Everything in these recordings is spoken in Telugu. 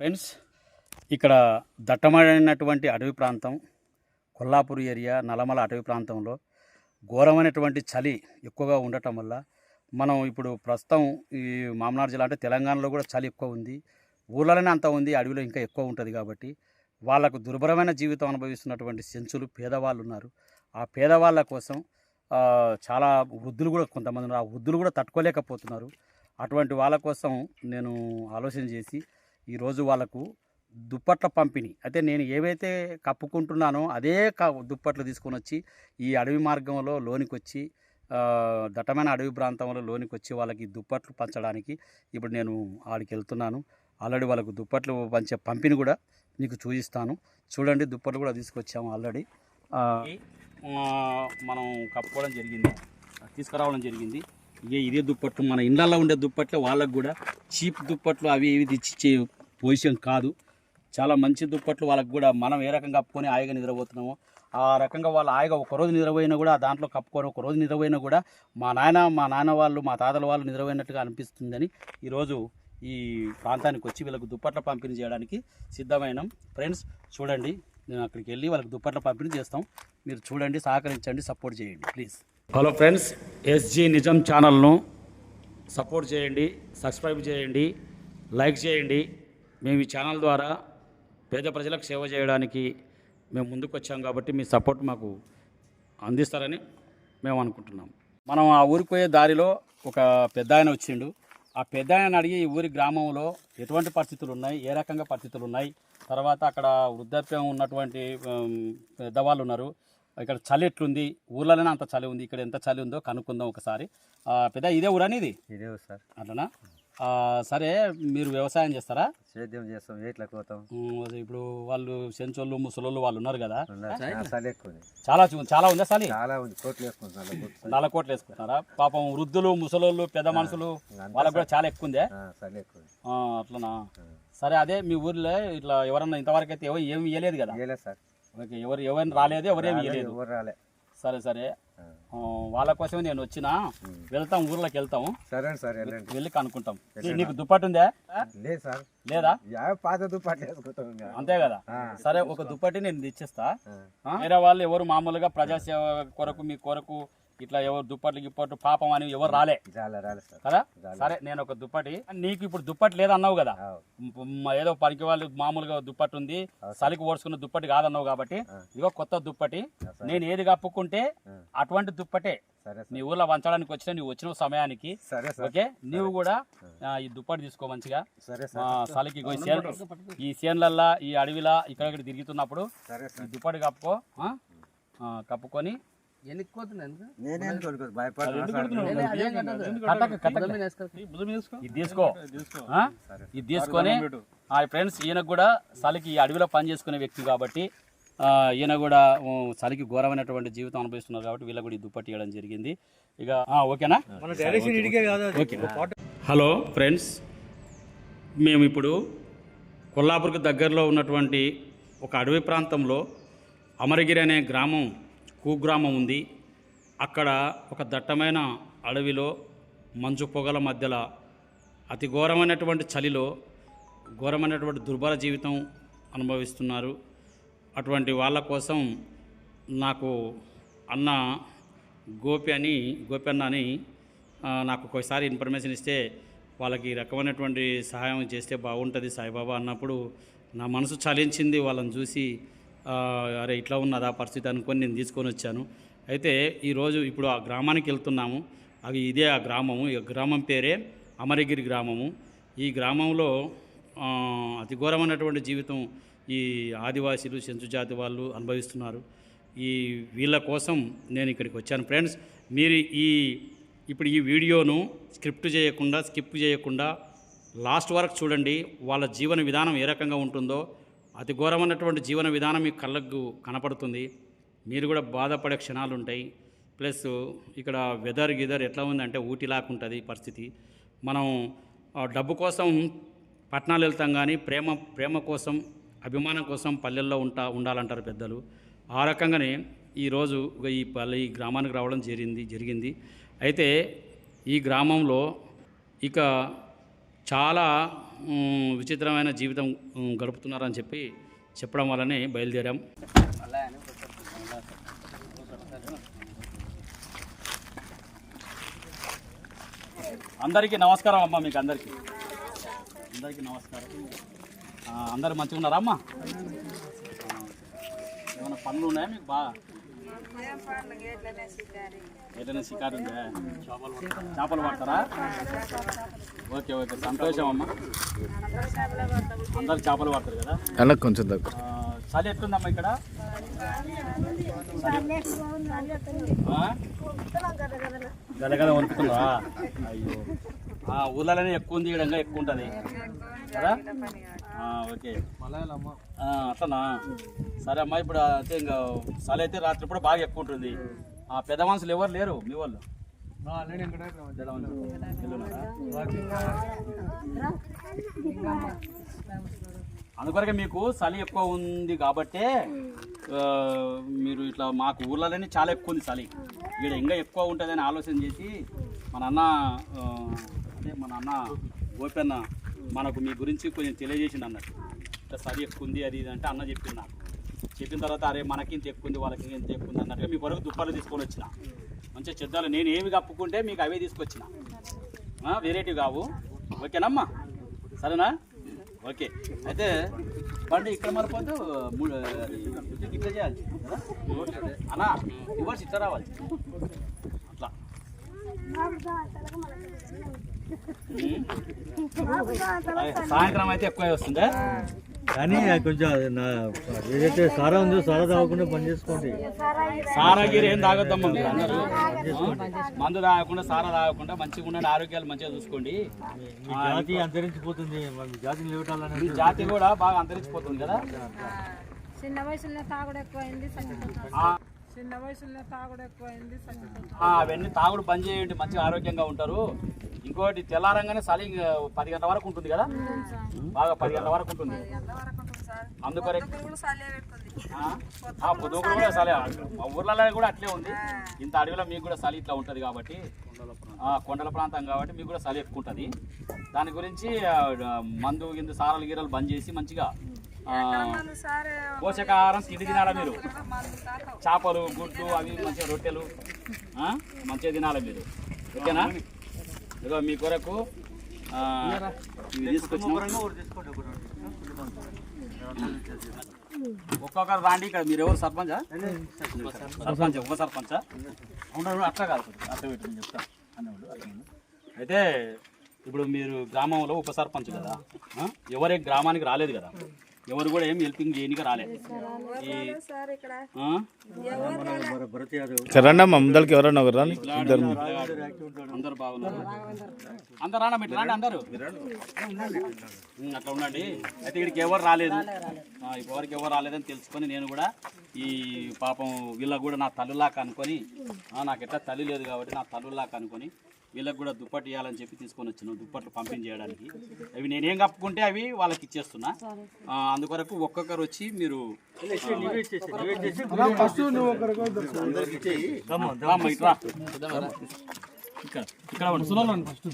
ఫ్రెండ్స్ ఇక్కడ దట్టమైనటువంటి అడవి ప్రాంతం కొల్లాపూర్ ఏరియా నల్లమల అటవీ ప్రాంతంలో ఘోరమైనటువంటి చలి ఎక్కువగా ఉండటం వల్ల మనం ఇప్పుడు ప్రస్తుతం ఈ మామనాడు జిల్లా అంటే తెలంగాణలో కూడా చలి ఎక్కువ ఉంది. ఊళ్ళలోనే అంత ఉంది అడవిలో ఇంకా ఎక్కువ ఉంటుంది కాబట్టి వాళ్ళకు దుర్భరమైన జీవితం అనుభవిస్తున్నటువంటి సెంచులు పేదవాళ్ళు ఉన్నారు. ఆ పేదవాళ్ళ కోసం చాలా వృద్ధులు కూడా కొంతమంది ఉన్నారు. ఆ వృద్ధులు కూడా తట్టుకోలేకపోతున్నారు. అటువంటి వాళ్ళ కోసం నేను ఆలోచన చేసి ఈరోజు వాళ్ళకు దుప్పట్ల పంపిణీ. అయితే నేను ఏవైతే కప్పుకుంటున్నానో అదే క దుప్పట్లు తీసుకొని వచ్చి ఈ అడవి మార్గంలో లోనికి వచ్చి దట్టమైన అడవి ప్రాంతంలో లోనికి వచ్చి వాళ్ళకి దుప్పట్లు పంచడానికి ఇప్పుడు నేను ఆడికి వెళ్తున్నాను. ఆల్రెడీ వాళ్ళకు దుప్పట్లు పంచే పంపిణీ కూడా మీకు చూపిస్తాను. చూడండి దుప్పట్లు కూడా తీసుకొచ్చాము ఆల్రెడీ. మనం కప్పుకోవడం జరిగింది. తీసుకురావడం జరిగింది. ఇక ఇదే దుప్పట్లు మన ఇండ్లలో ఉండే దుప్పట్లు వాళ్ళకు కూడా చీప్ దుప్పట్లు అవి ఇవి తెచ్చి పొజిషన్ కాదు. చాలా మంచి దుప్పట్లు వాళ్ళకి కూడా మనం ఏ రకంగా కప్పుకొని హాయిగా నిద్రపోతున్నామో ఆ రకంగా వాళ్ళు హాయిగా ఒక రోజు నిద్రపోయినా కూడా దాంట్లో కప్పుకొని ఒక రోజు నిద్రపోయినా కూడా మా నాయన మా నాన్న వాళ్ళు మా తాతల వాళ్ళు నిద్రపోయినట్టుగా అనిపిస్తుందని ఈరోజు ఈ ప్రాంతానికి వచ్చి వీళ్ళకు దుప్పట్ల పంపిణీ చేయడానికి సిద్ధమైనాం. ఫ్రెండ్స్ చూడండి. నేను అక్కడికి వెళ్ళి వాళ్ళకి దుప్పట్ల పంపిణీ చేస్తాం. మీరు చూడండి సహకరించండి సపోర్ట్ చేయండి ప్లీజ్. హలో ఫ్రెండ్స్ ఎస్జీ నిజం ఛానల్ను సపోర్ట్ చేయండి సబ్స్క్రైబ్ చేయండి లైక్ చేయండి. మేము ఈ ఛానల్ ద్వారా పేద ప్రజలకు సేవ చేయడానికి మేము ముందుకు వచ్చాం కాబట్టి మీ సపోర్ట్ మాకు అందిస్తారని మేము అనుకుంటున్నాం. మనం ఆ ఊరికి పోయే దారిలో ఒక పెద్ద ఆయన వచ్చిండు. ఆ పెద్ద ఆయన అడిగి ఈ ఊరి గ్రామంలో ఎటువంటి పరిస్థితులు ఉన్నాయి? ఏ రకంగా పరిస్థితులు ఉన్నాయి? తర్వాత అక్కడ వృద్ధాప్యం ఉన్నటువంటి పెద్దవాళ్ళు ఉన్నారు. ఇక్కడ చలి ఎట్లుంది? ఊర్లోనే అంత చలి ఉంది. ఇక్కడ ఎంత చలి ఉందో కనుక్కుందాం ఒకసారి. పెద్ద ఇదే ఊరని ఇది ఇదే సార్. అట్లనా? సరే మీరు వ్యవసాయం చేస్తారా? సేద్యం చేస్తాం ఉమ్, అదే ఇప్పుడు వాళ్ళు సెంచోళ్ళు ముసలోళ్ళు వాళ్ళు ఉన్నారు కదా? చలి ఎక్కువ ఉంది. చాలా ఉందా చలి చాలా ఉంది కోట్లు. నల్ల కోట్లు వేసుకుంటారా పాపం వృద్ధులు ముసలోళ్ళు పెద్ద మనుషులు వాళ్ళకు కూడా చాలా ఎక్కువ ఉందే? ఆ, చలి ఎక్కువ ఉంది. ఆ, అట్లనా. సరే అదే మీ ఊర్లో ఇట్లా ఎవరన్నా ఇంతవరకు అయితే ఎవరు ఏమి ఇవ్వలేదు కదా? ఓకే ఎవరు ఎవరిని రాలేదు ఎవరేమి ఇవ్వలేదు ఎవరు రాలే. సరే సరే. వాళ్ళ కోసమే నేను వచ్చిన. వెళ్తాం ఊర్లోకి వెళ్తాం సరే సార్ వెళ్ళి కనుక్కుంటాం. నీకు దుప్పటి ఉందా? లేదు సార్. లేదా? పాత ఇంకా. అంతే కదా. సరే ఒక దుప్పటి నేను తెచ్చిస్తా? వేరే వాళ్ళు ఎవరు మామూలుగా ప్రజాసేవ కొరకు మీ కొరకు ఇట్లా ఎవరు దుప్పట్లు గిప్పట్లు పాపం అని ఎవరు రాలే. రాలే రాలే సార్. కదా. సరే నేను ఒక దుప్పటి. నీకు ఇప్పుడు దుప్పటి లేదన్నావు కదా? ఏదో పనికి వాళ్ళు మామూలుగా దుప్పటి ఉంది చలికి ఓడుచుకున్న దుప్పటి కాదన్నావు కాబట్టి. ఇదిగో కొత్త దుప్పటి. నేను ఏది కప్పుకుంటే. అటువంటి దుప్పటే. నీ ఊర్లో వంచడానికి వచ్చిన నువ్వు వచ్చిన సమయానికి సరే సార్. ఓకే? నీవు కూడా ఈ దుప్పటి తీసుకో మంచిగా. సరే ఆ, సార్. చలికి ఈ సేన్ ఈ సేన్లల్లా ఈ అడవిలా ఇక్కడ ఇక్కడ తిరుగుతున్నప్పుడు ఈ దుప్పటి కప్పుకో కప్పుకొని ఇది తీసుకొని ఆ ఫ్రెండ్స్ ఈయనకు కూడా చలికి ఈ అడవిలో పని చేసుకునే వ్యక్తి కాబట్టి ఆ, ఈయన కూడా చలికి ఘోరమైనటువంటి జీవితం అనుభవిస్తున్నారు కాబట్టి వీళ్ళకి కూడా ఈ దుప్పటి ఇవ్వడం జరిగింది. ఇక ఆ, ఓకేనా? ఓకే. హలో ఫ్రెండ్స్ మేము ఇప్పుడు కొల్లాపూర్కి దగ్గరలో ఉన్నటువంటి ఒక అడవి ప్రాంతంలో అమరగిరి అనే గ్రామం కుగ్రామం ఉంది. అక్కడ ఒక దట్టమైన అడవిలో మంచు పొగల మధ్యలో అతి ఘోరమైనటువంటి చలిలో ఘోరమైనటువంటి దుర్భర జీవితం అనుభవిస్తున్నారు. అటువంటి వాళ్ళ కోసం నాకు అన్న గోపి అని గోపి అన్న అని నాకు ఒకసారి ఇన్ఫర్మేషన్ ఇస్తే వాళ్ళకి ఈ రకమైనటువంటి సహాయం చేస్తే బాగుంటుంది సాయిబాబా అన్నప్పుడు నా మనసు చలించింది వాళ్ళని చూసి అరే ఇట్లా ఉన్నదా పరిస్థితి అనుకొని నేను తీసుకొని వచ్చాను. అయితే ఈరోజు ఇప్పుడు ఆ గ్రామానికి వెళ్తున్నాము. అది ఇదే ఆ గ్రామము. ఈ గ్రామం పేరే అమరగిరి గ్రామము. ఈ గ్రామంలో అతి ఘోరమైనటువంటి జీవితం ఈ ఆదివాసీలు చెంచు జాతి వాళ్ళు అనుభవిస్తున్నారు. ఈ వీళ్ళ కోసం నేను ఇక్కడికి వచ్చాను. ఫ్రెండ్స్ మీరు ఈ ఇప్పుడు ఈ వీడియోను స్క్రిప్ట్ చేయకుండా స్కిప్ చేయకుండా లాస్ట్ వరకు చూడండి. వాళ్ళ జీవన విధానం ఏ రకంగా ఉంటుందో అతి ఘోరమైనటువంటి జీవన విధానం మీకు కళ్ళకు కనపడుతుంది. మీరు కూడా బాధపడే క్షణాలు ఉంటాయి. ప్లస్ ఇక్కడ వెదర్ గిదర్ ఎట్లా ఉందంటే ఊటిలాగా ఉంటుంది పరిస్థితి. మనం డబ్బు కోసం పట్టణాలు వెళ్తాం కానీ ప్రేమ ప్రేమ కోసం అభిమానం కోసం పల్లెల్లో ఉంటా ఉండాలంటారు పెద్దలు. ఆ రకంగానే ఈరోజు ఈ పల్లె ఈ గ్రామానికి రావడం జరిగింది జరిగింది. అయితే ఈ గ్రామంలో ఇక చాలా విచిత్రమైన జీవితం గడుపుతున్నారని చెప్పి చెప్పడం వల్లనే బయలుదేరాం. అందరికీ నమస్కారం అమ్మ మీకు అందరికీ. అందరికీ నమస్కారం. అందరు అందరూ మంచిగా ఉన్నారా అమ్మ? ఏమైనా పనులు ఉన్నాయా మీకు బాగా? ఏదైనా షికారు ఉందా చేపలు పడతారా? Okay okay. సంతోషం అమ్మ. అందరు చేపలు పడతారు కదా? అన్న కొంచెం తక్కువ. ఆ, చలి ఎట్లుందమ్మా ఇక్కడ? ఆ? గదగద వణుకుతుందా? అయ్యో. ఆ, ఊర్లలోనే ఎక్కువ ఉంది ఈడంగా ఎక్కువ ఉంటుంది. కదా? ఓకే. అట్లనా? సరే అమ్మా ఇప్పుడు అయితే ఇంకా చలి అయితే రాత్రి కూడా బాగా ఎక్కువ ఉంటుంది. ఆ పెద్ద మనుషులు ఎవరు లేరు మీ వాళ్ళు? అందుకొరకే మీకు చలి ఎక్కువ ఉంది కాబట్టే మీరు ఇట్లా మాకు ఊర్లలోనే చాలా ఎక్కువ ఉంది చలి. ఇక్కడ ఇంకా ఎక్కువ ఉంటుందని ఆలోచన చేసి మన అన్న అదే మన అన్న గోపన్న మనకు మీ గురించి కొంచెం తెలియజేసింది అన్నట్టు. సరి ఎక్కువ ఉంది అది ఇది అంటే అన్న చెప్పింది నాకు. చెప్పిన తర్వాత అరే మనకి ఇంత ఎక్కువ ఉంది వాళ్ళకి ఇంత ఎక్కువ ఉంది అన్నట్టుగా మీ కొరకు దుప్పాలు తీసుకొని వచ్చిన. మంచిగా చెద్దాలు నేను ఏమి కప్పుకుంటే మీకు అవే తీసుకొచ్చిన. వెరైటీ కావు. ఓకేనమ్మా? సరేనా? ఓకే. అయితే పండు ఇక్కడ మరిపోతే మూడు ఇట్లా చేయాలి. అన్నా రివర్స్ ఇట్లా రావాలి. అట్లా. సాయంత్రం అయితే ఎక్కువ వస్తుందా? కానీ కొంచెం ఏదైతే సారా ఉందో సారా తాగకుండా పని చేసుకోండి. సారాగిరి ఏం తాగొద్దమ్మా మీరు అందరూ. మందు తాగకుండా సారా తాగకుండా మంచిగా ఉండండి ఆరోగ్యాలు మంచిగా చూసుకోండి. మీ జాతి అంతరించిపోతుంది. మరి మీ జాతిని ఈ లేవటాలని జాతి కూడా బాగా అంతరించిపోతుంది కదా? చిన్న వయసులో తాగుడు ఎక్కువైంది చిన్న వయసులో తాగుడు ఎక్కువైంది చచ్చిపోతాం ఆ, అవన్నీ తాగుడు బంద్ చేయండి మంచిగా ఆరోగ్యంగా ఉంటారు. ఇంకోటి తెల్లారంగానే చలి పది గంటల వరకు ఉంటుంది కదా? బాగా పది గంటల వరకు ఉంటుంది. అందుకొరే ఆ, ఆ, పొద్దుగురు కూడా చలి మా ఊర్లలో కూడా అట్లే ఉంది. ఇంత అడవిలో మీకు కూడా చలి ఇట్లా ఉంటుంది కాబట్టి కొండల ప్రాంతం కాబట్టి మీకు కూడా చలి ఎక్కువ ఉంటుంది. దాని గురించి మందు గిందు సారాలు గీరలు బంద్ చేసి మంచిగా పోషకాహారం తిండి తినాలా మీరు? చేపలు గుడ్లు అవి మంచిగా రొట్టెలు మంచిగా తినాలి మీరు? ఓకేనా? ఇదిగో మీ కొరకు ఒక్కొక్కరు రాండి ఇక్కడ మీరు ఎవరు సర్పంచా? సర్పంచ్ ఉప సర్పంచా? అట్లా కాదు. అట్లా పెట్టి నేను చెప్తాను అయితే ఇప్పుడు మీరు గ్రామంలో ఉప సర్పంచ్ కదా ఎవరే గ్రామానికి రాలేదు కదా ఎవరు కూడా ఏం హెల్పింగ్ చేయనికి రాలేదు. సరే అమ్మ ముందరికి ఎవరన్నా ఒకరు రండి ఇద్దరు అందరు బాగున్నారు. అందరు రానా మీరు రండి అందరు? అట్లా ఉండండి. అయితే ఇక్కడికి ఎవరు రాలేదు. ఎవరికి ఎవరు రాలేదని తెలుసుకొని నేను కూడా ఈ పాపం వీళ్ళకి కూడా నా తల్లులాక అనుకొని నాకు ఎట్లా తల్లి లేదు కాబట్టి నా తల్లులాక అనుకొని వీళ్ళకి కూడా దుప్పటి ఇవ్వాలని చెప్పి తీసుకొని వచ్చిన దుప్పట్లు పంపించేయడానికి. అవి నేనేం కప్పుకుంటే అవి వాళ్ళకి ఇచ్చేస్తున్నా. ఆ, అందుకొరకు ఒక్కొక్కరు వచ్చి మీరు. ఇక్కడ ఫస్ట్.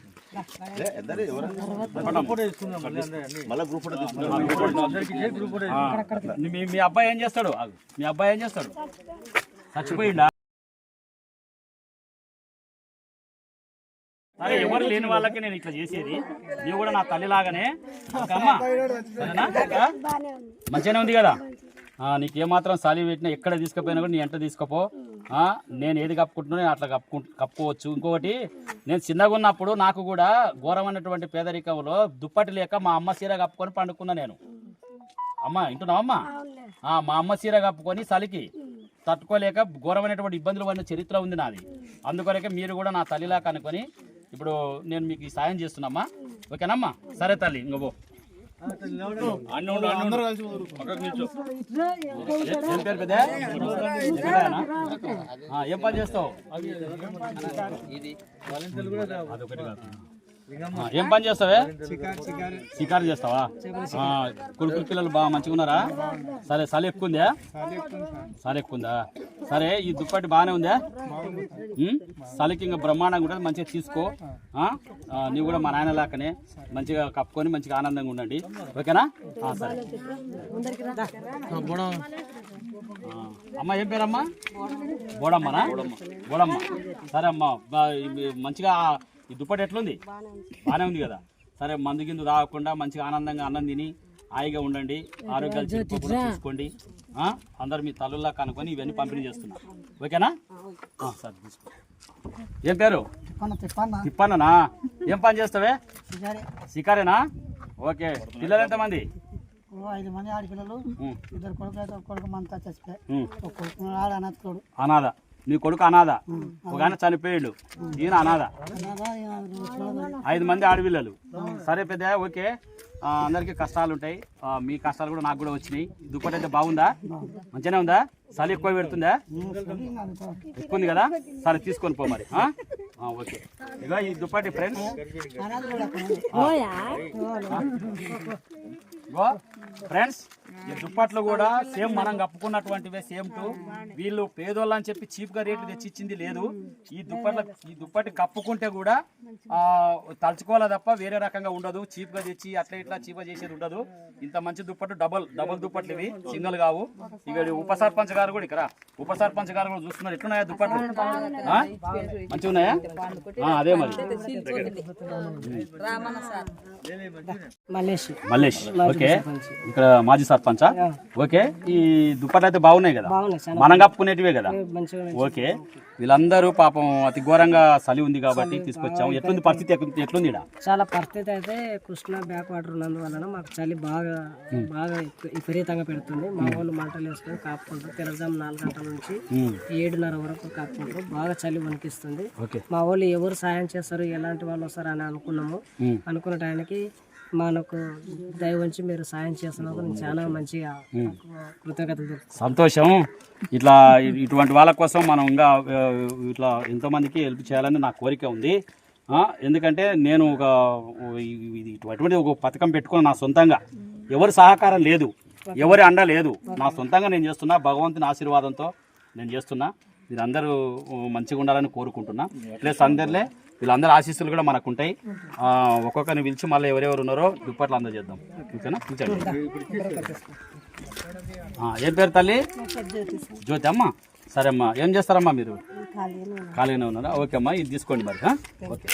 మీ మీ అబ్బాయి ఏం చేస్తాడు. మీ అబ్బాయి ఏం చేస్తాడు? చచ్చిపోయిండా? అదే ఎవరు లేని వాళ్ళకి నేను ఇట్లా చేసేది? నువ్వు కూడా నా తల్లి లాగానే మంచిగానే ఉంది కదా? నీకు ఏమాత్రం సాలి పెట్టినా ఎక్కడ తీసుకుపోయినా కూడా నీ ఎంట తీసుకుపో. నేను ఏది కప్పుకుంటున్నా నేను అట్లా కప్పుకు కప్పుకోవచ్చు. ఇంకొకటి నేను చిన్నగా ఉన్నప్పుడు నాకు కూడా ఘోరమైనటువంటి పేదరికంలో దుప్పటి లేక మా అమ్మ చీర కప్పుకొని పండుకున్నా నేను. అమ్మ వింటున్నావా అమ్మ? ఆ, మా అమ్మ చీర కప్పుకొని చలికి తట్టుకోలేక ఘోరమైనటువంటి ఇబ్బందులు పడిన చరిత్ర ఉంది నాది. అందుకొరకే మీరు కూడా నా తల్లిలా కనుకొని ఇప్పుడు నేను మీకు ఈ సాయం చేస్తున్నామ్మా ఓకేనమ్మా సరే తల్లి ఇంకో పో. అన్నీ ఉండు, అన్నీ ఉండు. పక్కకు నిల్చో. ఏ- పని చేస్తావు అదొకటి కాదు ఆ, ఏం పని చేస్తావే? షికారు చేస్తావా? కొడుకు పిల్లలు బాగా మంచిగా ఉన్నారా? సరే ఉందా చలి ఎక్కువ ఉందా సరే ఈ దుప్పటి బాగానే ఉందా? ఉం? చలికి ఇంకా బ్రహ్మాండంగా ఉంటుంది మంచిగా తీసుకో. ఆ? ఆ, నీవు కూడా మా నాయన లాకనే మంచిగా కప్పుకొని మంచిగా ఆనందంగా ఉండండి. ఓకేనా? సరే. అమ్మ ఏం పేరమ్మా? బోడమ్మనా? బోడమ్మ. సరే అమ్మ మంచిగా ఈ దుప్పటి ఎట్లుంది? బాగానే ఉంది. కదా? సరే మందు గిందు తాగకుండా మంచిగా ఆనందంగా అన్నం తిని హాయిగా ఉండండి. ఆరోగ్యాలు చెప్పుకోకుండా చూసుకోండి. ఆ? అందరు మీ తల్లుల్లా కనుక్కొని ఇవన్నీ పంపిణీ చేస్తున్నా. ఓకేనా? ఆ, సరే తీసుకో. ఏం పేరు? తిప్పన్ననా? ఏం పని చేస్తావే? షికారేనా ఓకే. పిల్లలు ఎంతమంది? ఐదు మంది ఆడపిల్లలు. ఇద్దరు కొడుకు అయితే కొడుకు మనతో చచ్చిపోయి ఉం. ఒక కొడుకు ఆడ అనాథకుడు. అనాథ. నీ కొడుకు అనాథ. ఒక ఆయన చనిపోయాడు. ఈయన అనాథ. ఐదు మంది ఆడపిల్లలు. సరే పెద్ద ఓకే. అందరికీ కష్టాలు ఉంటాయి. మీ కష్టాలు కూడా నాకు కూడా వచ్చినాయి. ఈ దుప్పటి అయితే బాగుందా? మంచిగానే ఉందా? చలి ఎక్కువ పెడుతుందా? ఎక్కువ ఉంది కదా? సరే తీసుకొని పో మరి. ఓకే. ఇక ఈ దుప్పటి ఫ్రెండ్స్ ఫ్రెండ్స్ ఈ దుప్పట్లు కూడా సేమ్ మనం కప్పుకున్నటువంటివే సేమ్ టు. వీళ్ళు పేదోళ్ళు అని చెప్పి చీప్గా రేట్లు తెచ్చి ఇచ్చింది లేదు. ఈ దుప్పట్ల ఈ దుప్పటి కప్పుకుంటే కూడా ఆ తలుచుకోవాలా తప్ప వేరే రకంగా ఉండదు. చీప్గా తెచ్చి అట్లా ఇట్లా చీప్గా చేసేది ఉండదు. ఇంత మంచి దుప్పట్లు డబల్ డబల్ దుప్పట్లు ఇవి సింగిల్ కావు. ఇక ఉప సర్పంచ్ గారు కూడా ఇక్కడ ఉప సర్పంచ్ గారు కూడా చూస్తున్నారు. ఎట్లున్నాయా దుప్పట్లు? ఆ? మంచిగా ఉన్నాయా ఆ, అదే మరి. మల్లేష్ మల్లేష్ ఓకే. ఇక్కడ మాజీ సర్పంచా? ఓకే. ఈ దుప్పట్లు అయితే బాగున్నాయి కదా? మనం కప్పుకునేటివే కదా? ఓకే. వీళ్ళందరూ పాపం అతి ఘోరంగా చలి ఉంది కాబట్టి తీసుకొచ్చాము ఎట్లుంది పరిస్థితి? ఎట్లుంది- చాలా పరిస్థితి అయితే కృష్ణా బ్యాక్ వాటర్ ఉన్నందువలన మాకు చలి బాగా బాగా విప- విపరీతంగా పెడుతుంది. మా వాళ్ళు మంటలు వేసుకొని కాపుకుంటారు. తెల్లజాము నాలుగు గంటల నుంచి ఏడున్నర వరకు కాపుకుంటారు. బాగా చలి వణికిస్తుంది. మా వాళ్ళు ఎవరు సాయం చేస్తారు? ఎలాంటి వాళ్ళు వస్తారు? అని అనుకున్నాము. అనుకున్న టైంకి మనకు దయ ఉంచి మీరు సాయం చేస్తున్నందుకు నేను చాలా మంచిగా కృతజ్ఞతలు సంతోషం. ఇట్లా ఇటువంటి వాళ్ళ కోసం మనం ఇంకా ఇట్లా ఎంతోమందికి హెల్ప్ చేయాలని నా కోరిక ఉంది. ఎందుకంటే నేను ఒక ఇది ఇటువంటి ఒక పథకం పెట్టుకుని నా సొంతంగా. ఎవరి సహకారం లేదు. ఎవరి అండ లేదు. నా సొంతంగా నేను చేస్తున్నా భగవంతుని ఆశీర్వాదంతో నేను చేస్తున్నా. మీరందరూ మంచిగా ఉండాలని కోరుకుంటున్నా. ప్లస్ అందరిలే వీళ్ళందరి ఆశీస్సులు కూడా మనకు ఉంటాయి. ఆ, ఒక్కొక్కరిని పిలిచి మళ్ళీ ఎవరెవరు ఉన్నారో దుప్పట్లు అందజేద్దాం. ఓకేనా? పిలిచండి ఆ, ఏం పేరు తల్లి? జ్యోతి అమ్మ? సరే అమ్మా ఏం చేస్తారమ్మా మీరు? ఖాళీగానే ఉన్నారా? ఓకే అమ్మా ఇది తీసుకోండి మరి? ఓకే.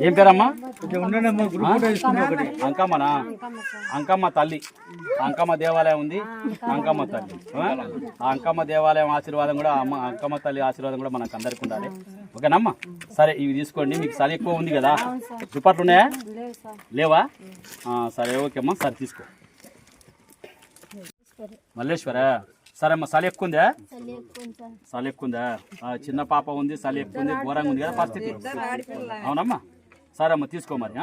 ఏం పేరమ్మా? అంకమ్మనా? అంకమ్మ తల్లి. అంకమ్మ దేవాలయం ఉంది. అంకమ్మ తల్లి. ఆ? అంకమ్మ దేవాలయం ఆశీర్వాదం కూడా అమ్మ అంకమ్మ తల్లి ఆశీర్వాదం కూడా మనకు అందరికి ఉండాలి. ఓకేనమ్మా? సరే ఇవి తీసుకోండి. మీకు చలి ఎక్కువ ఉంది కదా. దుప్పట్లు ఉన్నాయా? లేవా ఆ, సరే ఓకే అమ్మా సరే తీసుకో. మల్లేశ్వర? సరే అమ్మా చలి ఎక్కువ ఉందా చలి ఎక్కువ ఉందా చిన్న పాప ఉంది చలి ఎక్కువ ఉంది ఘోరంగా ఉంది కదా పరిస్థితి. అవునమ్మా. సరే అమ్మా తీసుకో మరి?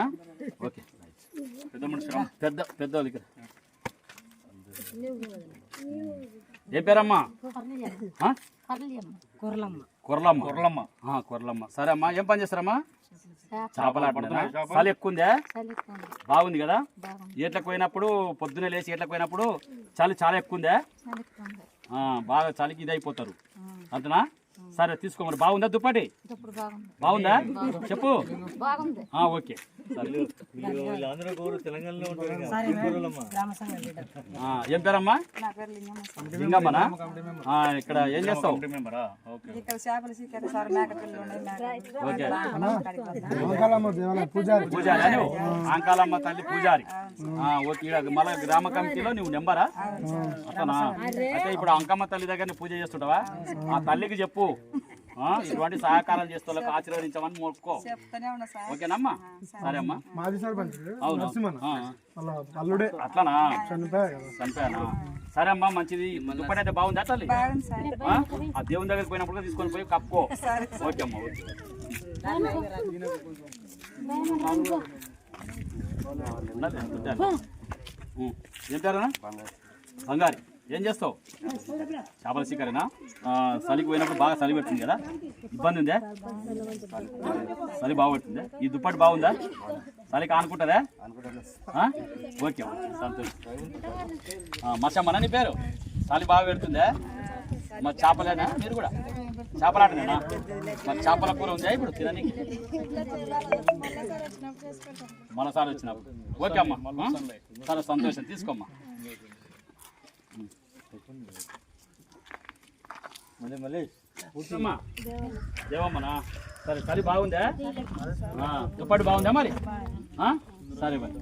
ఓకే. పెద్ద మనిషి. పెద్ద పెద్ద వాళ్ళకి రా. ఏ పేరమ్మా? కూరలమ్మ కొర్లమ్మ కొర్లమ్మ సరే అమ్మా ఏం పని చేస్తారమ్మా? చేపలు ఆడుతున్నారా చలి ఎక్కువ ఉందా బాగుంది కదా? ఈతలకు పోయినప్పుడు పొద్దున్నే లేచి ఈతలకు పోయినప్పుడు చలి చాలా ఎక్కువ ఉందా బాగా చలికి ఇది అయిపోతారు అంతనా? సరే తీసుకో మరి. బాగుందా దుప్పటి? బాగుందా. చెప్పు. ఓకే. సరే వీళ్ళందరూ కూడా తెలంగాణలో ఉంటారు కదా. కూరలమ్మ. గ్రామ సంఘం లీడర్ ఆ, ఏం పేరమ్మా? లింగమ్మనా? ఆ, ఇక్కడ ఏం చేస్తావు? పూజారి. ఆంకాలమ్మ తల్లి పూజారి. మళ్ళీ గ్రామ కమిటీలో నువ్వు నెంబరా? అతనా? అయితే ఇప్పుడు అంకమ్మ తల్లి దగ్గర పూజ చేస్తుంటావా? ఆ తల్లికి చెప్పు. ఇటువంటి సహకారం చేస్తే ఆశీర్వదించమని మొక్కుకో. చెప్తానే ఉన్నా సార్. ఓకేనమ్మా? సరే. అమ్మా. మాజీ సర్పంచ్ అల్లుడే. అట్లానా? చనిపోయానా? సరే అమ్మా మంచిది. దుప్పటి అయితే బాగుంది సార్. ఆ? దేవుని దగ్గరికి పోయినప్పుడు తీసుకొని పోయి కప్పుకో. ఓకే అమ్మా ఓకే. ఏం పేరునా బంగారి. ఏం చేస్తావు? చేపల శికారేనా ఆ, చలికి పోయినప్పుడు బాగా చలి పెడుతుంది కదా? ఇబ్బంది ఉందా? చలి బాగా పెడుతుందా? ఈ దుప్పటి బాగుందా? చలికి ఆనుకుంటుందా ఆ? ఓకే ఓకే సంతోషం. మచ్చమ్మనా నీ పేరు? చలి బాగా పెడుతుందా? మరి చేపలేనా? మీరు కూడా? చేపలాటనేనా? మరి చేపల కూర ఉందా ఇప్పుడు తినని మనసారి వచ్చినప్పుడు ఓకే అమ్మా? చాలా సంతోషం. తీసుకోమ్మా. మళ్ళీ మళ్ళీ. కూర్చోమ్మా దేవమ్మనా? సరే చలి బాగుందా? దుప్పటి బాగుందా మరి? సరే మరి.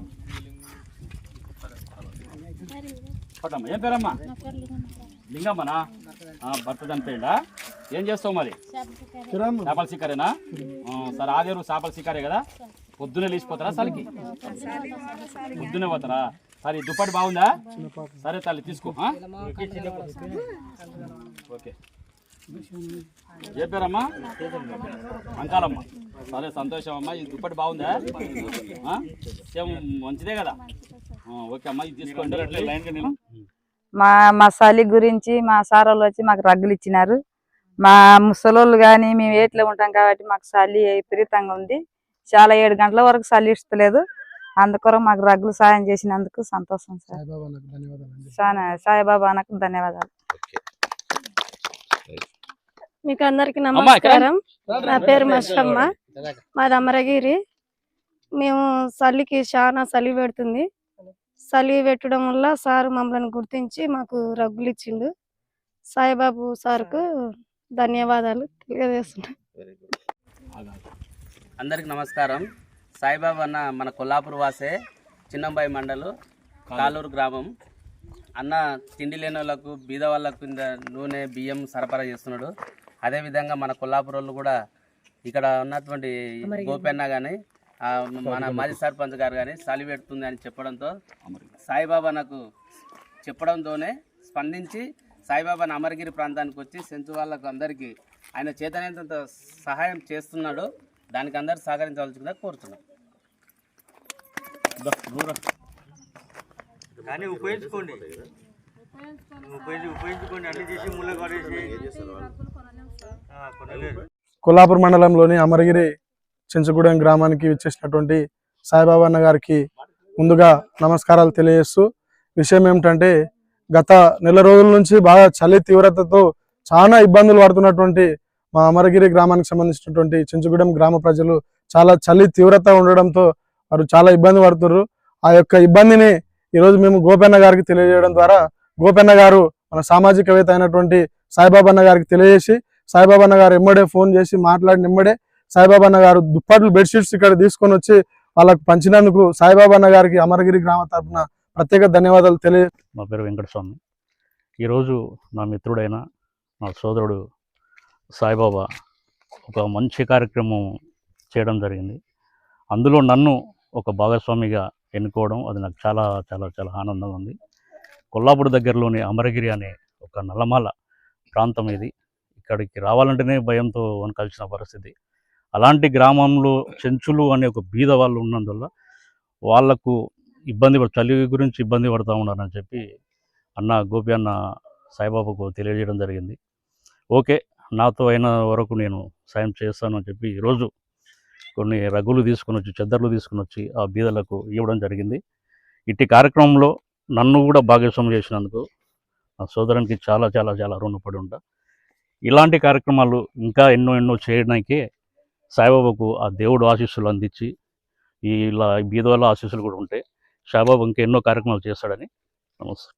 పట్టమ్మా ఏం పేరమ్మా? లింగమ్మనా? భర్త చనిపోయిందా ఏం చేస్తావు మరి? చేపల ఆ, సరే ఆదేరు చేపల సిక్కరే కదా? పొద్దునే లేచిపోతారా చలికి? పొద్దునే పోతారా? సరే దుప్పటి బాగుందా? సరే తల్లి తీసుకో? ఓకే ఏ పేరమ్మా? అంకాలమ్మ. సరే సంతోషం అమ్మా ఈ దుప్పటి బాగుందా? ఏం మంచిదే కదా? ఓకే అమ్మా ఇది తీసుకోండి. మా మా చలి గురించి మా సార్ వాళ్ళు వచ్చి మాకు రగ్గులు ఇచ్చినారు. మా ముసలోళ్ళు కానీ మేము ఏట్లో ఉంటాం కాబట్టి మాకు చలి విపరీతంగా ఉంది. చాలా ఏడు గంటల వరకు చలి ఇస్తలేదు. అందుకొరకు మాకు రగ్గులు సాయం చేసినందుకు సంతోషం సార్. సాయిబాబా నాకు ధన్యవాదాలు సానా- సాయిబాబా నాకు ధన్యవాదాలు. మీకు అందరికి నమస్కారం. నా పేరు మస్తమ్మ మాది అమరగిరి. మేము చలికి చాలా చలి పెడుతుంది. చలి పెట్టడం వల్ల సార్ మమ్మల్ని గుర్తించి మాకు రగ్గులు ఇచ్చిండు. సాయిబాబు సార్కు ధన్యవాదాలు తెలియజేస్తున్నా. అందరికి నమస్కారం. సాయిబాబా అన్న మన కొల్లాపూర్ వాసే చిన్నంబాయి మండలు కాలూరు గ్రామం. అన్న తిండి లేని వాళ్ళకు బీద వాళ్ళకు ఇంత నూనె బియ్యం సరఫరా చేస్తున్నాడు. అదేవిధంగా మన కొల్లాపూర్ వాళ్ళు కూడా ఇక్కడ ఉన్నటువంటి గోపెన్న కానీ మన మాజీ సర్పంచ్ గారు కానీ చలి పెడుతుంది అని చెప్పడంతో సాయిబాబా నాకు చెప్పడంతోనే స్పందించి సాయిబాబాని అమరగిరి ప్రాంతానికి వచ్చి సెంచు వాళ్ళకు అందరికీ ఆయన చేతనైనంత సహాయం చేస్తున్నాడు. దానికి అందరు సహకరించవలసిందిగా కోరుతున్నాం. కానీ ఉపయోగించుకోండి. ఉపయోగించుకోండి అన్ని చేసి ముళ్ళ కొల్లాపూర్ మండలంలోని అమరగిరి చెంచుగూడెం గ్రామానికి వచ్చేసినటువంటి సాయిబాబా అన్న గారికి ముందుగా నమస్కారాలు తెలియజేస్తూ విషయం ఏమిటంటే గత నెల రోజుల నుంచి బాగా చలి తీవ్రతతో చాలా ఇబ్బందులు పడుతున్నటువంటి మా అమరగిరి గ్రామానికి సంబంధించినటువంటి చెంచుగూడెం గ్రామ ప్రజలు చాలా చలి తీవ్రత ఉండడంతో వారు చాలా ఇబ్బంది పడుతున్నారు. ఆ యొక్క ఇబ్బందిని ఈరోజు మేము గోపన్న గారికి తెలియజేయడం ద్వారా గోపన్న గారు మన సామాజికవేత్త అయినటువంటి సాయిబాబా అన్న గారికి తెలియజేసి సాయిబాబా అన్న గారు ఎమ్మడే ఫోన్ చేసి మాట్లాడిన ఎమ్మడే సాయిబాబన్న గారు దుప్పట్లు బెడ్షీట్స్ ఇక్కడ తీసుకొని వచ్చి వాళ్ళకు పంచినందుకు సాయిబాబన్న గారికి అమరగిరి గ్రామ తరఫున ప్రత్యేక ధన్యవాదాలు తెలియ నా పేరు వెంకటస్వామి. ఈరోజు నా మిత్రుడైన నా సోదరుడు సాయిబాబా ఒక మంచి కార్యక్రమం చేయడం జరిగింది. అందులో నన్ను ఒక భాగస్వామిగా ఎన్నుకోవడం అది నాకు చాలా చాలా చాలా ఆనందంగా ఉంది. కొల్లాపూర్ దగ్గరలోని అమరగిరి అనే ఒక నల్లమాల ప్రాంతం ఇది. ఇక్కడికి రావాలంటేనే భయంతో వనకాల్సిన పరిస్థితి. అలాంటి గ్రామంలో చెంచులు అనే ఒక బీద వాళ్ళు ఉన్నందువల్ల వాళ్ళకు ఇబ్బంది చలి గురించి ఇబ్బంది పడుతూ ఉన్నారని చెప్పి అన్న గోపి అన్న సాయిబాబాకు తెలియజేయడం జరిగింది. ఓకే నాతో అయిన వరకు నేను సాయం చేస్తాను అని చెప్పి ఈరోజు కొన్ని రగ్గులు తీసుకొని వచ్చి చెద్దర్లు తీసుకొని వచ్చి ఆ బీదలకు ఇవ్వడం జరిగింది. ఇట్టి కార్యక్రమంలో నన్ను కూడా భాగస్వామ్యం చేసినందుకు నా సోదరునికి చాలా చాలా చాలా రుణపడి ఉంటా. ఇలాంటి కార్యక్రమాలు ఇంకా ఎన్నో ఎన్నో చేయడానికి సాయిబాబాకు ఆ దేవుడు ఆశీస్సులు అందించి ఈ ఇలా బీద వల్ల ఆశీస్సులు కూడా ఉంటాయి సాయిబాబా ఇంకా ఎన్నో కార్యక్రమాలు చేస్తాడని నమస్తే